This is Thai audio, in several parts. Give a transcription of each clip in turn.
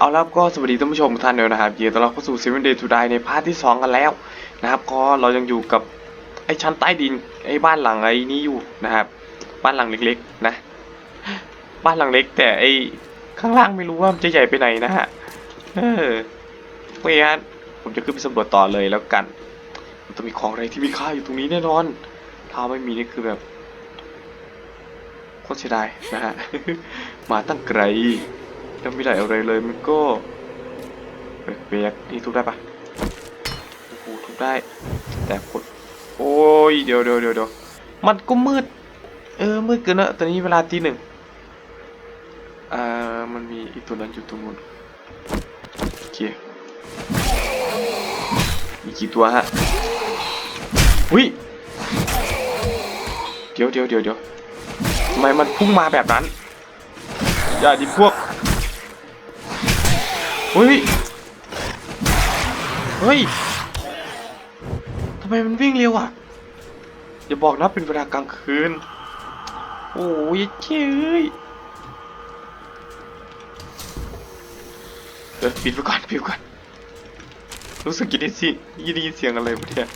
เอาล้วก็สวัสดีท่านผู้ชมทุกท่านด้วยนะครับยินดีต้อนรับเข้าสู่ Seven Day to Die ในพาร์ทที่ 2 กันแล้วนะครับก็เรายังอยู่กับไอ้ชั้นใต้ดินไอ้บ้านหลังไอ้นี้อยู่นะครับ บ้านหลังเล็กๆนะ บ้านหลังเล็ก แต่ไอ้ข้างล่างไม่รู้ว่ามันจะใหญ่ไปไหนนะฮะเออโอเคฮะผมจะขึ้นไปสำรวจต่อเลยแล้วกัน มันต้องมีของอะไรที่มีค่าอยู่ตรงนี้แน่นอนถ้าไม่มีนี่คือแบบโคตรเสียดายนะฮะมาตั้งไกล แล้วไม่ได้อะไรเลยมันก็เปียกๆนี่ทุบได้ปะโอ้โหทุบได้ แต่กดโอ้ยเดี๋ยวเดี๋ยวเดี๋ยวเดี๋ยวมันก็มืด เออมืดเกินอะตอนนี้เวลาตีหนึ่งอ่ามันมีอีกตัวนั้นอยู่ตรงนู้นโอเคมีกี่ตัวฮะหุ้ยเดี๋ยวเดี๋ยวเดี๋ยวเดี๋ยวทำไมมันพุ่งมาแบบนั้น อย่าดิพวก เฮ้ยเฮ้ยทำไมมันวิ่งเร็วอะอย่าบอกนะเป็นเวลากลางคืน โอ้ยเจ้ยเออปิดไปก่อนปิดก่อนรู้สึกยินดีสิยินดีเสียงอะไรวะเนี่ย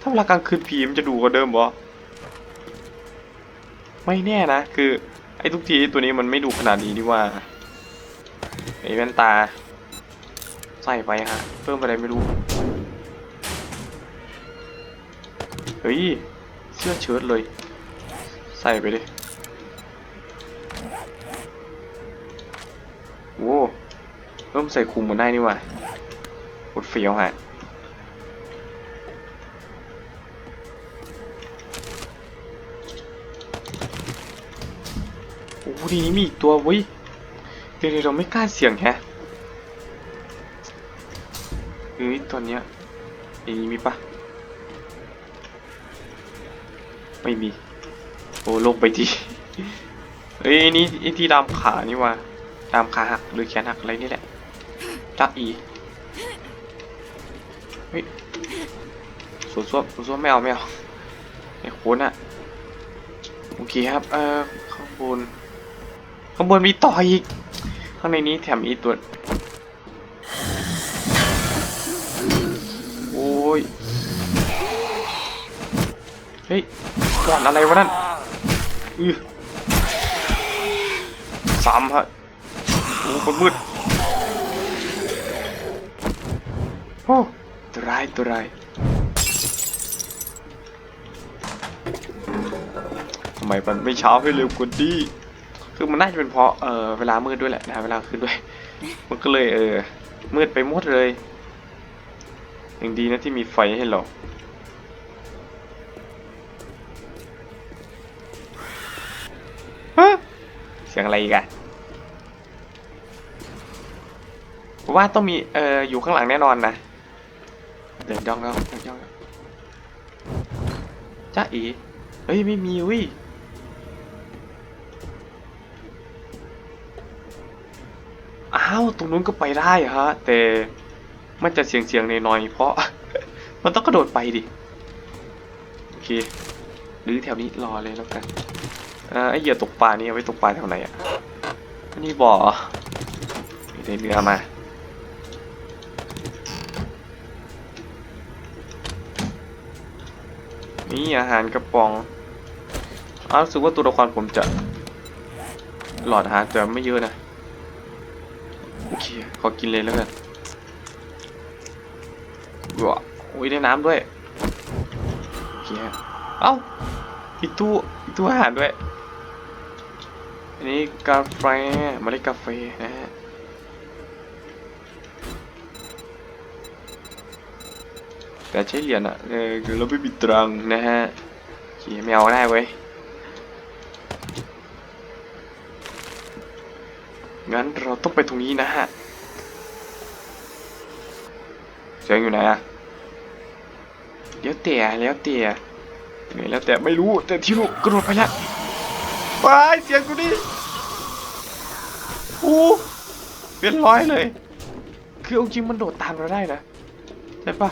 ถ้าเวลากลางคืนผีมันจะดูกว่าเดิมบ่ไม่แน่นะ คือ ไอ้ทุกทีตัวนี้มันไม่ดูขนาดนี้ดีว่าไอ้แว่นตา ใส่ไปฮะ เพิ่มอะไรไม่รู้ เฮ้ย เสื้อเชิ้ตเลย ใส่ไปดิโอ้เริ่มใส่คุมมันได้นี่ว่ากดเฟี้ยวฮะโอ้ทีนี้มีอีกตัวเว้ยเดี๋ยวเราไม่กล้าเสี่ยงแฮะ ตอนเนี้ยไอ้นี้มีปะไม่มี โอ้ลงไปทีเอ้ยไอ้นี่ไอ้ที่ดามขานี่ว่าดามขาหักหรือแขนหักอะไรนี่แหละจักอีเฮ้ยสวนส้วมสวนส้วมไม่เอาไม่เอาไอ้โคนอะโอเคครับเอ่อข้างบนข้างบนมีต่ออีกข้างในนี้แถมอีกตัว เฮ้ยก่อนอะไรวะนั่นอือสามฮะโอ้คนมืดโอ้ตัวร้ายตัวร้ายทำไมมันไม่เช้าให้เร็วกว่านี้คือมันน่าจะเป็นเพราะเออเวลามืดด้วยแหละนะเวลาคืนด้วย มันก็เลยเออมืดไปหมดเลยยังดีนะที่มีไฟให้เราฮะ เสียงอะไรอีกอะผมว่าต้องมีเอออยู่ข้างหลังแน่นอนนะ เดินย่องแล้วเดินย่องแล้วจ้าอีเฮ้ยไม่มีวิอ้าวตรงนู้นก็ไปได้ฮะ แต่มันจะเสียงเสียงในน้อยเพราะ มันต้องกระโดดไปดิ โอเคหรือแถวนี้รอเลยแล้วกัน อ่อไอเหยื่อตกปลานี่เอาไว้ตกปลาแถวไหนอะนนี้บ่อมีได้เรือมานี่อาหารกระป๋องอารู้สึกว่าตัวละครผมจะหลอดอาหารจะไม่เยอะนะ โอเค ขอกินเลยแล้วกันว้าโอ้ยได้น้ำด้วย โอเค เอ้าอีตู้อีตู้อาหารด้วย นี้กาแฟเมล็ดกาแฟนะฮะแต่ใช้เหรียญอะเออเราไม่มีตรังนะฮะโอเคไม่เอาก็ได้เว้ยงั้นเราต้องไปตรงนี้นะฮะเสียงอยู่ไหนอะเดี๋ยวแต่แล้วแต่ไหนแล้วแต่ไม่รู้แต่ที่รู้กระโดดไปแล้ว ไปเสียงกูนี่โอ้เป็นร้อยเลย คือเอาจริงมันโดดตามเราได้นะใช่ปะ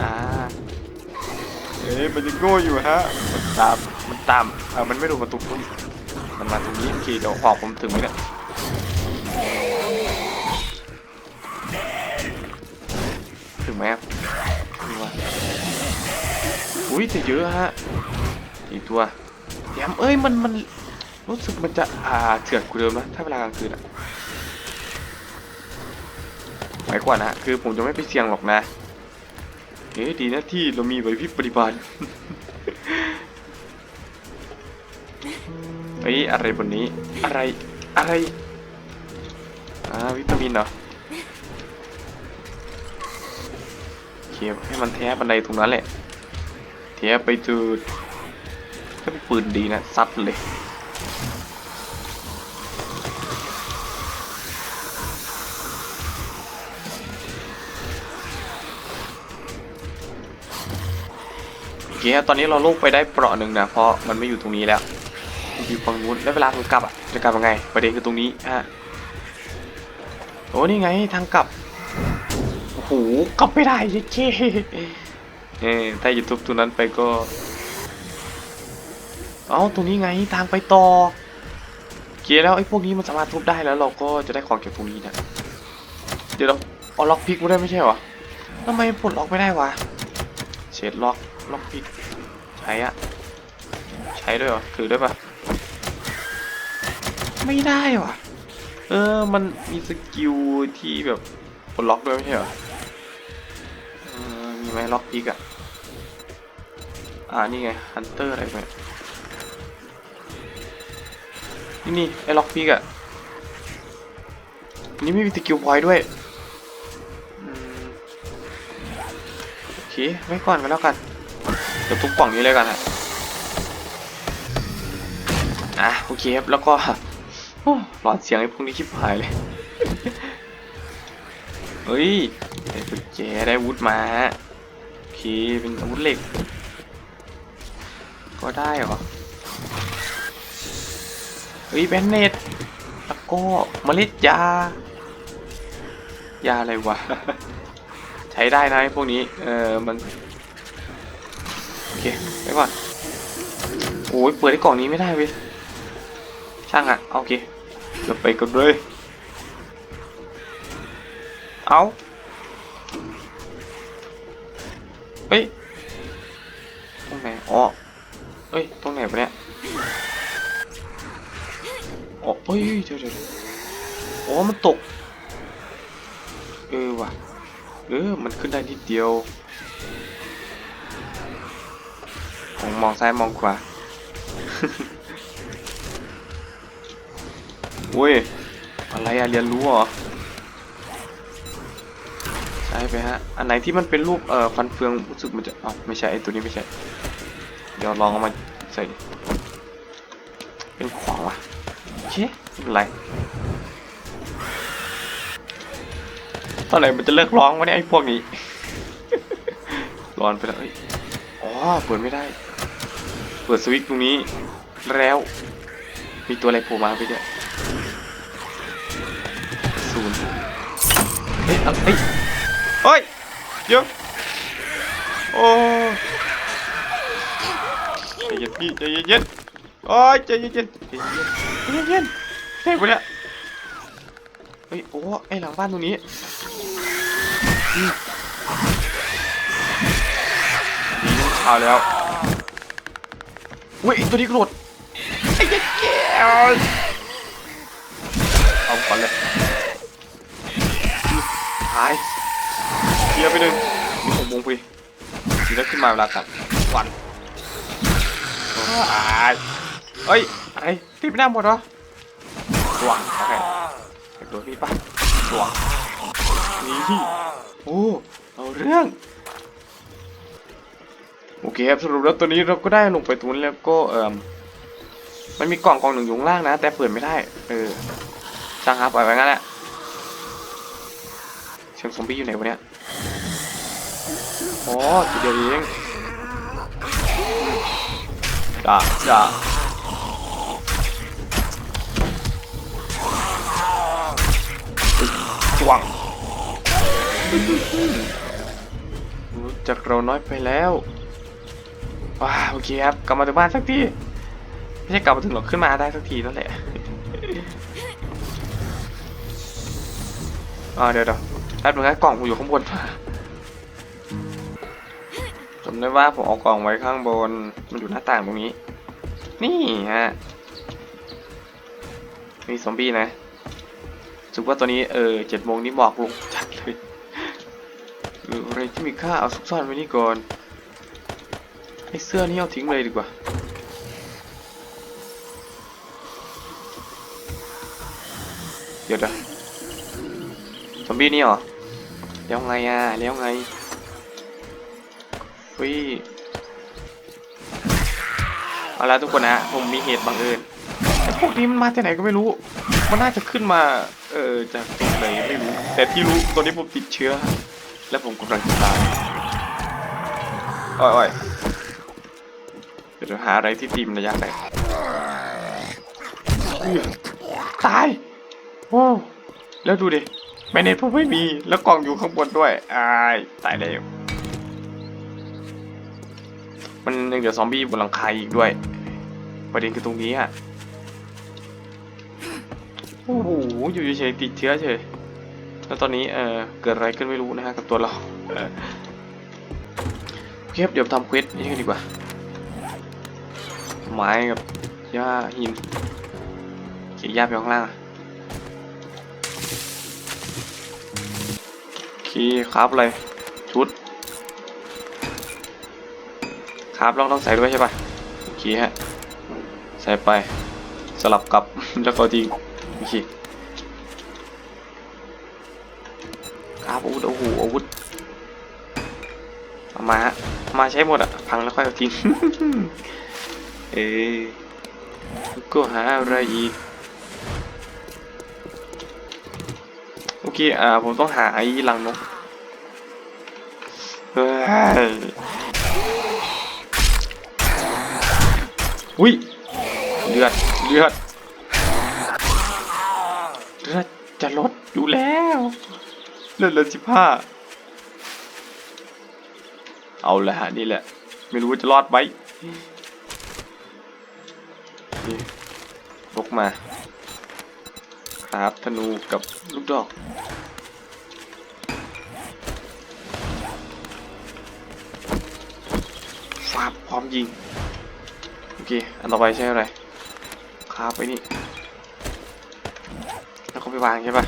อ่าเอ๊ะมันยังโง่อยู่ฮะ มันตาม มันตามเออมันไม่โดนประตูพุ่งมันมาตรงนี้โอเคเดี๋ยวหอกผมถึงไหมเนี่ยถึงไหมครับถึงวะ อุ้ยแต่เยอะฮะอีกตัวแยมเอ้ยมันมันรู้สึกมันจะอ่าเถื่อนกูเดิมนะถ้าเวลากลางคืนอะไว้ก่อนนะคือผมจะไม่ไปเสี่ยงหรอกนะเอ๊ดีนะที่เรามีไหวพริบปฏิบัติเฮ้ยอะไรบนนี้อะไรอะไรอ่าวิตามินเหรอโอเคให้มันแทบบันไดตรงนั้นแหละ ทบไปจุดถ้าเป็นปืนดีนะซัดเลยเคครับตอนนี้เราลูกไปได้เปราะหนึ่งนะ เพราะมันไม่อยู่ตรงนี้แล้วมันอยู่ฝั่งนู้นแล้วเวลาผมกลับอะจะกลับยังไง ประเด็นคือตรงนี้ฮะโอ้นี่ไงทางกลับโอ้โหกลับไม่ได้เย้ เอ้ถ้ายูทูบตัวนั้นไปก็ เอ้าตรงนี้ไงทางไปต่อโอเคแล้วไอ้พวกนี้มันสามารถทุบได้แล้วเราก็จะได้ของเก็บตรงนี้นะเดี๋ยวเราเอาล็อกพิกไม่ได้ไม่ใช่หรอทำไมปลดล็อกไม่ได้วะเชดล็อกล็อกพิกใช้อะใช้ด้วยหรอถือด้วยปะไม่ได้วะเออมันมีสกิลที่แบบปลดล็อกด้วยไม่ใช่หรอ มีไหมล็อกพิกอะอ่า นี่ไงฮันเตอร์อะไรไปนี่นี่ไอ้ล็อกพิกอะนี่ไม่มีสกิลพอยด้วยโอเคไว้ก่อนก็แล้วกัน เดี๋ยวทุบกล่องนี้เลยกันฮะอะโอเคครับแล้วก็หลอนเสียงไอ้พวกนี้ชิบหายเลย เฮ้ยได้กุญแจได้วุธมาโอ เคเป็นอาวุธเหล็ก ก็ได้เหรอเฮ้ยแบนเนตแล้วก็เมล็ดยา ยาอะไรวะ ใช้ได้นะพวกนี้ เออมัน โอเคไปก่อน โอ้ยเปิดไอ้กล่องนี้ไม่ได้เว้ยช่างอะโอเคเราไปกันเลย เอา อ๋อเฮ้ย ตรงไหนวะเนี่ยอ๋อเฮ้ยเดี๋ยวเดี๋ยวอ๋อ มันตก เออว่ะ เออ มันขึ้นได้นิดเดียว ผมมองซ้ายมองขวาเว้ย อะไรอะเรียนรู้เหรอใช่ไปฮะ อันไหนที่มันเป็นรูปเอ่อฟันเฟืองรู้สึกมันจะอ๋อไม่ใช่ไอตัวนี้ไม่ใช่ ดี๋ยวลองเอามาใส่เป็นขวางวะโอเคไม่เป็นไรตอนไหนมันจะเลิกร้องวะเนี่ยไอ้พวกนี้ร้อนไปแล้วเอ้ยอ๋อเปิดไม่ได้ เปิดสวิตช์ตรงนี้แล้วมีตัวอะไรโผล่มาไปเนี่ยศูนย์เฮ้ยเอาเฮ้ยเฮ้ยเดี๋ยวโอ้ใจเย็น พี่ใจเย็นๆโอ้ยใจเย็นๆใจเย็นๆใจเย็นๆเฮ้ยไปเนี่ยเฮ้ยโอ้ไอหลังบ้านตรงนี้อืมดีนะเช้าแล้วเว้ยตัวนี้กระโดดไอ้เหี้ยแก้วเอาก่อนเลยหายเคลียร์ไปหนึ่งมีหกโมงพอดีทีแล้วขึ้นมาเวลากลับวัน หายเฮ้ยอะไรตีไม่ได้หมดเหรอหวังโอเคเห็นตัวนี้ปะหวังนี่โอ้เอาเรื่องโอเคครับสรุปแล้วตัวนี้เราก็ได้ลงไปตรงนี้แล้วก็เอ่อมันมีกล่องกล่องหนึ่งอยู่ข้างล่างนะ แต่เปิดไม่ได้เออช่างครับปล่อยไว้งั้นแหละเชิงซอมบี้อยู่ไหนวะเนี่ยอ๋อทีเดียวเอง จ้าจ้าจวงรู้จักเราน้อยไปแล้วว้าโอเคครับกลับมาถึงบ้านสักทีไม่ใช่กลับมาถึงหรอกขึ้นมาได้สักทีนั่นแหละอ่าเดี๋ยวเดี๋ยวแป๊บนึงนะกล่องผมอยู่ข้างบนจำ ได้ว่าผมเอากล่องไว้ข้างบน มันอยู่หน้าต่างตรงนี้ นี่ฮะ มีซอมบี้นะสึกว่าตัวนี้เออเจ็ดโมงนี้หมอกลงจัดเลยหรืออะไรที่มีค่าเอาซุกซ่อนไว้นี่ก่อนไอเสื้อนี่เอาทิ้งเลยดีกว่าเดี๋ยวเดี๋ยวซอมบี้นี่เหรอแล้วไงอะแล้วไง วิเอาละทุกคนนะผมมีเหตุบังเอิญไอ้พวกนี้มันมาจากไหนก็ไม่รู้ มันน่าจะขึ้นมา เออจากตรงไหนไม่รู้ แต่ที่รู้ตอนนี้ผมติดเชื้อ และผมกำลังจะตายอ้อยอ้อยเดี๋ยวหาอะไรที่ตีมระยะไหนตายโอ้แล้วดูดิแมเนตผมไม่มี แล้วกล่องอยู่ข้างบนด้วยอายตายแล้ว มันยังเหลือซอมบี้บนหลังคาอีกด้วย ประเด็นคือตรงนี้อะโอ้โหอยู่เฉยติดเชื้อเฉยแล้วตอนนี้เออเกิดอะไรขึ้นไม่รู้นะฮะกับตัวเราเออโอเคครับเดี๋ยวทำเควสนี้กันดีกว่า ไม้กับหญ้าหินเขียหญ้าไปข้างล่างโอเคครับอะไครับเราต้องใส่ด้วยใช่ปะโอเคฮะ ใส่ไป สลับกับ แล้วก็ทิ้งโอเคครับอาวุธโอ้โหอาวุธเอามาฮะมาใช้หมดอะพังแล้วค่อยเอาทิ้งเอ๊ะก็หาอะไรอีกโอเคอ่าผมต้องหาไอ้ลังนกเฮ้ย อุ้ยเลือดเลือดเลือดจะลดอยู่แล้วเลือดเหลือสิบห้าเอาละฮะนี่แหละ ไม่รู้ว่าจะรอดไหมนี่ลกมา ครับธนูกับลูกดอกฟาบพร้อมยิง อเคอันต่อไปใช่อะไรคาบไปนี่แล้วก็ไปวางใช่ปะ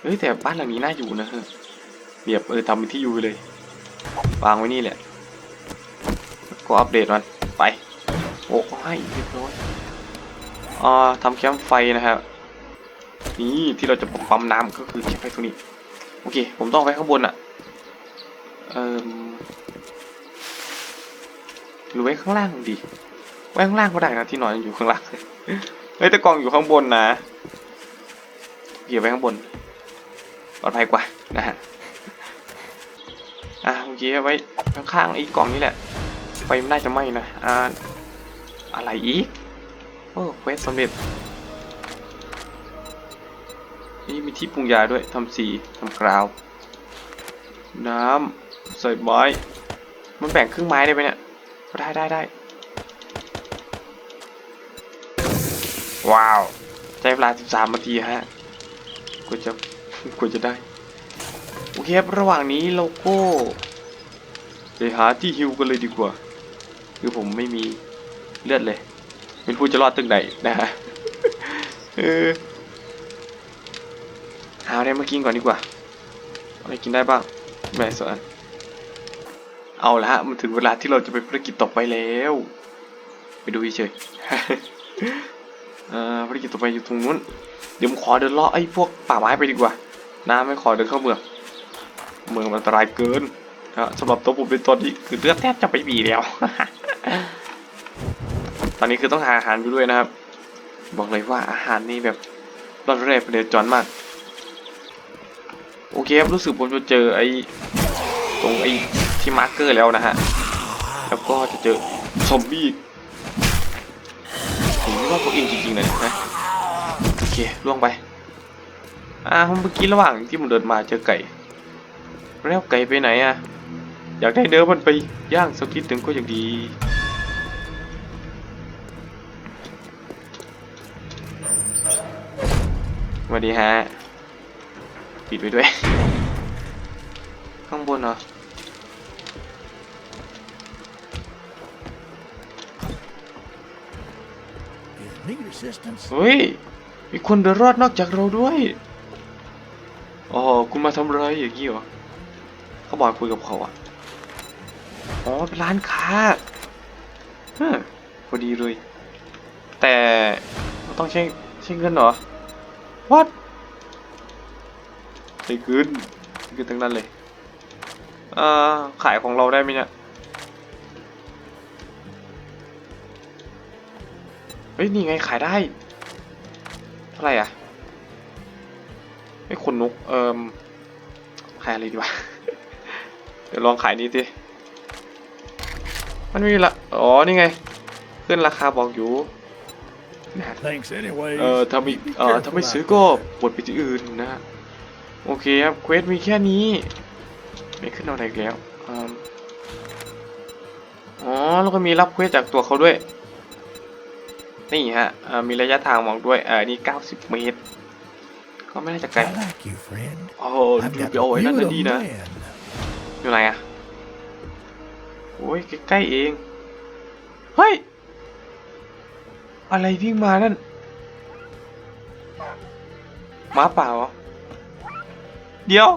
เฮ้ยแต่บ้านหลังนี้น่าอยู่นะเฮ้ยเบียบเออทำเป็นที่อยู่เลย วางไว้นี่แหละก็อัปเดตมันไปโอ้ให้เรียบร้อยอ่าทำแคมป์ไฟนะครับนี่ที่เราจะปั๊มน้ำก็คือแคมป์ไฟตรงนี้โอเค ผมต้องไปข้างบนอะเอ่อ หรือไว้ข้างล่างดีไว้ข้างล่างก็ได้นะที่นอนอยู่ข้างล่างเฮ้ยแต่กล่องอยู่ข้างบนนะเก็บไว้ข้างบนปลอดภัยกว่านะฮะอะเมื่อกี้เอาไว้ข้างๆไอ้กล่องนี้แหละไฟมันน่าจะไหม้นะอ่าอะไรอีกโอ้เควสสำเร็จนี่มีที่ปรุงยาด้วยทำสีทำกราว น้ำใส่ไม้มันแบ่งครึ่งไม้ได้ไหมเนี่ย ได้ได้ได้ว้าวใช้เวลา 13นาทีฮะกว่าจะกว่าจะได้ โอเคครับระหว่างนี้เราก็ไปหาที่ฮิวกันเลยดีกว่า คือผมไม่มีเลือดเลยไม่รู้จะรอดตึงไหนนะฮะเออหาอะไรมากินก่อนดีกว่าอะไรกินได้บ้างแม่สอน เอาละฮะมันถึงเวลาที่เราจะไปภารกิจต่อไปแล้ว ไปดูเฉยภารกิจต่อไปอยู่ตรงนู้น เดี๋ยวผมขอเดินเลาะไอ้พวกป่าไม้ไปดีกว่า นะไม่ขอเดินเข้าเมือง เมืองมันอันตรายเกินนะสำหรับตัวผมเป็นตอนนี้คือเลือดแทบจะไม่มีแล้ว ตอนนี้คือต้องหาอาหารอยู่ด้วยนะครับ บอกเลยว่าอาหารนี่แบบรอดเร่ไปเลยจอนมาก โอเคครับรู้สึกผมจะเจอไอ้ตรงไอ้ ที่มาร์กเกอร์แล้วนะฮะ แล้วก็จะเจอซอมบี้ผมไม่ว่าพวกเองจริงๆเลยนะโอเคล่วงไป อ่าเมื่อกี้ระหว่างที่ผมเดินมาเจอไก่ แล้วไก่ไปไหนอะอยากได้เนื้อมันไปย่างสักนิดหนึ่งก็ยังดีสวัสดีฮะ ปิดไว้ด้วย ข้างบนเหรอ เฮ้ย มีคนเดินรอดนอกจากเราด้วยอ๋อคุณมาทำอะไรอย่างนี้เหรอเขาบอกคุยกับเขาอะอ๋อเป็นร้านค้าฮะพอดีเลย แต่ต้องใช้ใช้เงินเหรอ what ใช้เงินเงินทั้งนั้นเลยเอ่อขายของเราได้ไหมเนี่ย เฮ้ย นี่ไงขายได้ เท่าไหร่อะไอ้ขนนก เอ่มขายอะไรดีวะ เดี๋ยวลองขายนี้สิมันมีละ อ๋อ นี่ไง ขึ้นราคาบอกอยู่นะ Thanks anyway. เอ่อถ้าไม่เอ่อถ้าไม่ซื้อก็ปลดไปที่อื่นนะฮะโอเคครับ เควสมีแค่นี้ ไม่ขึ้นเอาอะไรอีกแล้วอืมอ๋อ แล้วก็มีรับเควสจากตัวเขาด้วย นี่ฮะเอ่อมีระยะทางบอกด้วยเออนี่90 เมตร ก็ไม่น่าจะไกล I like you, friend. โอ้ I've ดู got ไปเอาไว้นั่น you นะ a ดีนะ man. อยู่ไหนอะโอ้ยใกล้ๆเอง เฮ้ย อะไรวิ่งมานั่นหมาเปล่าเหรอเดี๋ยว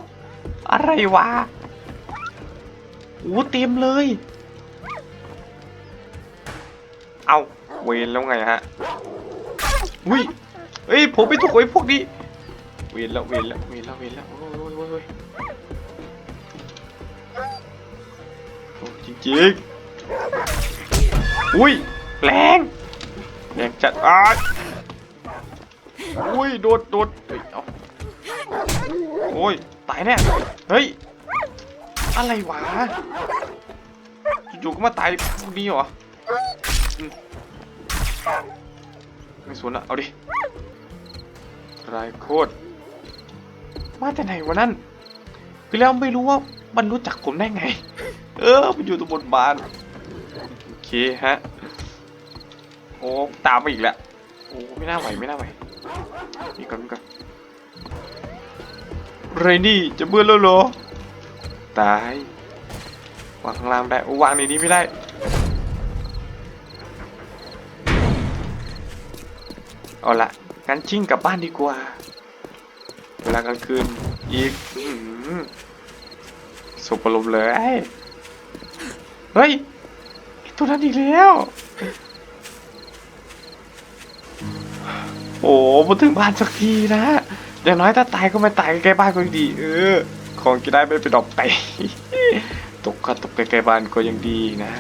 อะไรวะโอ้เต็มเลย เอาเวรแล้วไงฮะอุ้ยเอ้ยผมไปถูกไอ้พวกนี้เวรแล้วเวรแล้วเวรแล้วเวรแล้วโอ้ยโอ้ยโอ้ยโอ้ยโอ้จริงอุ้ยแรงแรงจัดอ้าอุ้ยโดดโดดเฮ้ยเอาโอ้ยตายแน่เฮ้ยอะไรวะอยู่ๆก็มาตายพวกนี้เหรอ ไม่สนละเอาดิรายโคตรมาแต่ไหนวะนั่นคือแล้วไม่รู้ว่ามันรู้จักผมได้ไง เออ มันอยู่ตรงบนบานโอเคฮะ โอ้ตามมาอีกแล้วโอ้ไม่น่าไหวไม่น่าไหวนี่ก่อนนี่ก่อนเรนนี่จะเบื่อแล้วเหรอ ตายวางข้างล่างได้ โอ้วางในนี้ไม่ได้ เอาละงั้นชิ่งกลับบ้านดีกว่า เวลากลางคืนอีกสุบอารมเลย เฮ้ยไอตัวนั้นอีกแล้ว โอ้มาถึงบ้านสักทีนะอย่างน้อยถ้าตายก็ไม่ตายใกล้ๆบ้านก็ยังดี เออ ของกินได้ไม่ไปดอกไปตกก็ตกใกล้ๆบ้านก็ยังดีนะ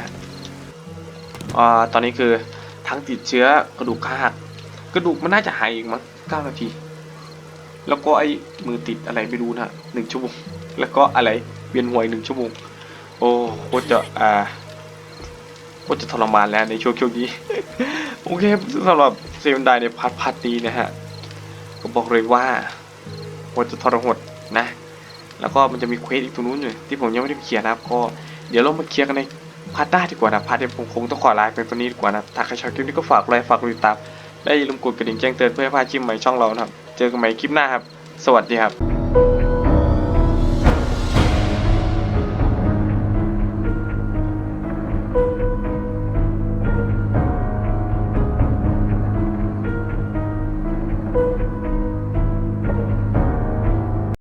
อ่าตอนนี้คือทั้งติดเชื้อกระดูกขาหัก กระดูกมันน่าจะหายอีกมั้งเก้านาที แล้วก็ไอ้มือติดอะไรไม่รู้นะหนึ่งชั่วโมง แล้วก็อะไรเวียนหัวอีกหนึ่งชั่วโมง โอ้โคตรจะอ่าโคตรจะทรมานแล้วในช่วงช่วงนี้ โอเคสำหรับเซเว่นไดในพาร์ทพาร์ทนี้นะฮะ ก็บอกเลยว่าโคตรจะทรหดนะ แล้วก็มันจะมีเควสอีกตรงนู้นอยู่ที่ผมยังไม่ได้เคลียร์นะครับ ก็เดี๋ยวเรามาเคลียร์กันในพาร์ทหน้าดีกว่านะพาร์ทเดียวผมคงต้องขอลาเป็นตัวนี้ดีกว่านะถ้าใครชอบคลิปนี้ก็ฝากไลค์ฝากกดติดตาม และอย่าลืมกดกระดิ่งแจ้งเตือนเพื่อให้พลาดคลิปใหม่ช่องเรานะครับ เจอกันใหม่คลิปหน้าครับ สวัสดีครับ